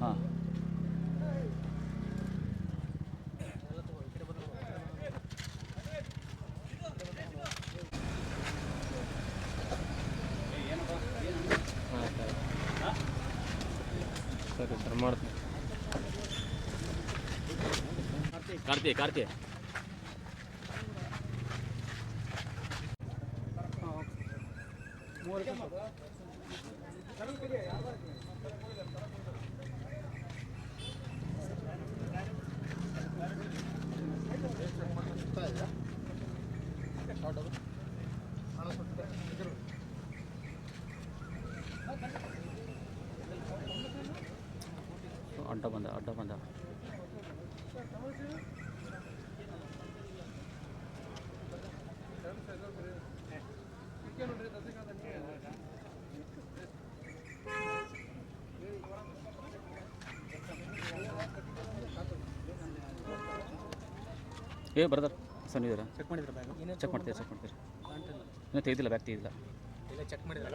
ಹಾಂ ಸರಿ ಸರ್ ಮಾಡ್ತೀನಿ ಕಾರ್ತಿ ಕಾರ್ತಿ ಅಡ್ಡ ಬಂದ ಅಡ್ಡ ಬಂದ ಏ ಬ್ರದರ್ ಸಣ್ಣ ಇದ್ದೀರಾ ಚೆಕ್ ಮಾಡಿದ್ರೆ ಬ್ಯಾಗ್ ಚೆಕ್ ಮಾಡ್ತೀರಿ ಚೆಕ್ ಮಾಡ್ತೀರಿ? ಇನ್ನೂ ತೆಗೆದಿಲ್ಲ ಬ್ಯಾಗ್ ತೆಗೆದಿಲ್ಲ. ಇಲ್ಲ ಚೆಕ್ ಮಾಡಿದ್ರೆ?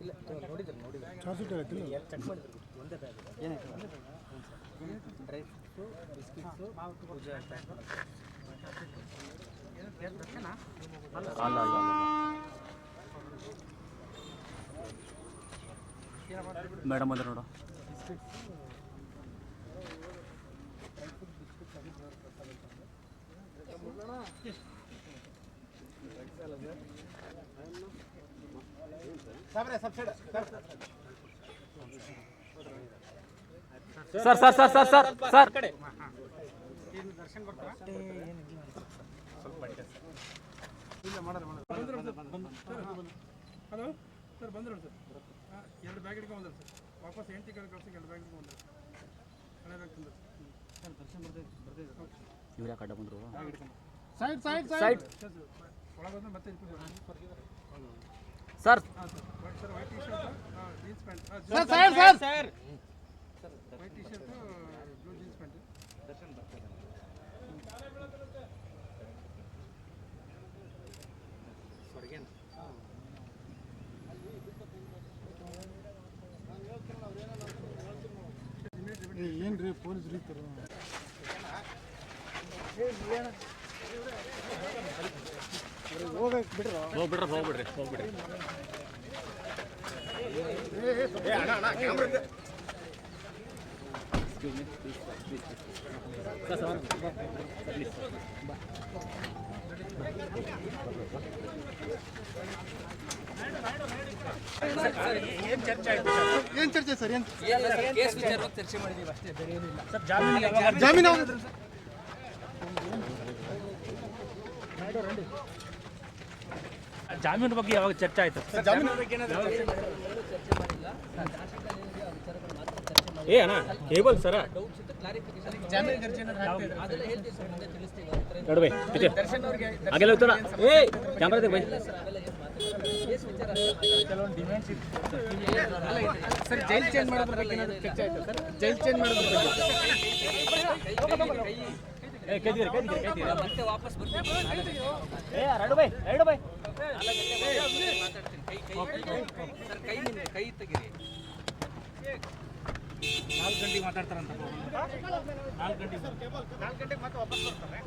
ಇಲ್ಲ ನೋಡಿದ್ರು ನೋಡಿದ್ರು ಚೆಕ್ ಮಾಡಿದ್ರು ಒಂದೇ ಬ್ಯಾಗ್ ಏನಾಯ್ತು dry fruits biscuits puja pack ಅಲ್ಲ ಅಲ್ಲ. ಮೇಡಮ್ ಅದ್ರ ನೋಡು. Sir sir sir sir sir sir. Hello? Sir ಬಂದ್ರು ಸರ್. ಎರಡು ಬ್ಯಾಗ್ ಹಿಡ್ಕೊಂಡು ಬಂದ್ರು ಸರ್. ವಾಪಸ್ ಎಂಟು ಕಡೆ ಕಳ್ಸಿ ಎರಡು ಬ್ಯಾಗ್ ಹಿಡ್ಕೊಂಡು ಬಂದ್ರು ಹಳೆ ಬ್ಯಾಗ್ ತಂದ್ರು ಸರ್. ದರ್ಶನ ಬರ್ತೈತೆ ಇವ್ರು ಯಾಕೆ ಅಡ್ಡ ಬಂದರು? Side side side. ಸರ್ ಒಳಗೆ ಬಂದ್ರೆ ಮತ್ತೆ sir sir. White sir white T shirt jeans pant sir sir sir white T shirt ಏನ್ರಿ ಪೊಲೀಸ್ ರೀತಿರು? ಹೋಗಕ್ಕೆ ಬಿಡ್ರ. ಹೋಗ್ಬಿಡ್ರಿ ಹೋಗ್ಬಿಡ್ರಿ ಹೋಗ್ಬಿಡ್ರಿ. please, ಏನು ಚರ್ಚೆ ಸರ್ ಏನು? ಕೇಸ್ ವಿಚಾರವಾಗಿ ಚರ್ಚೆ ಮಾಡಿದೀವಿ ಅಷ್ಟೇ ಬೇರೆ ಏನಿಲ್ಲ ಸರ್ ಜಾಮೀನು ಯಾವಾಗ ಜಾಮೀನು ಬಗ್ಗೆ ಯಾವಾಗ ಚರ್ಚೆ ಆಯ್ತು ಏ ಅಣ್ಣ ಕೇಬಲ್ ಸರ ಅವ್ರಿಗೆ ಹಾಗೆಲ್ಲ ಹೋಗ್ತಾರ ಏ ಕ್ಯಾಮ್ರಾ ಇದೆ ಬೈ. ಸರ್ ಜೈಲ್ ಚೇಂಜ್ ಮಾಡೋದ್ರ ಬಗ್ಗೆ ಸರ್ ಜೈಲ್ ಚೇಂಜ್ ಮಾಡೋದ್ರ ಮತ್ತೆ ವಾಪಸ್ ಬರ್ತೀನಿ ಏ ರಡು ಬೈ ರಡು ಬೈ ಮಾತಾಡ್ತೀನಿ ಕೈ ಕೈ ಸರ್ ಕೈ ನಿಮ್ಗೆ ಕೈ ನಾಲ್ಕು ಗಂಟೆಗೆ ಮಾತಾಡ್ತಾರಂತ. ನಾಲ್ಕು ಗಂಟೆಗೆ ನಾಲ್ಕು ಗಂಟೆಗೆ ಮತ್ತೆ ವಾಪಸ್ ಬರ್ತಾರೆ.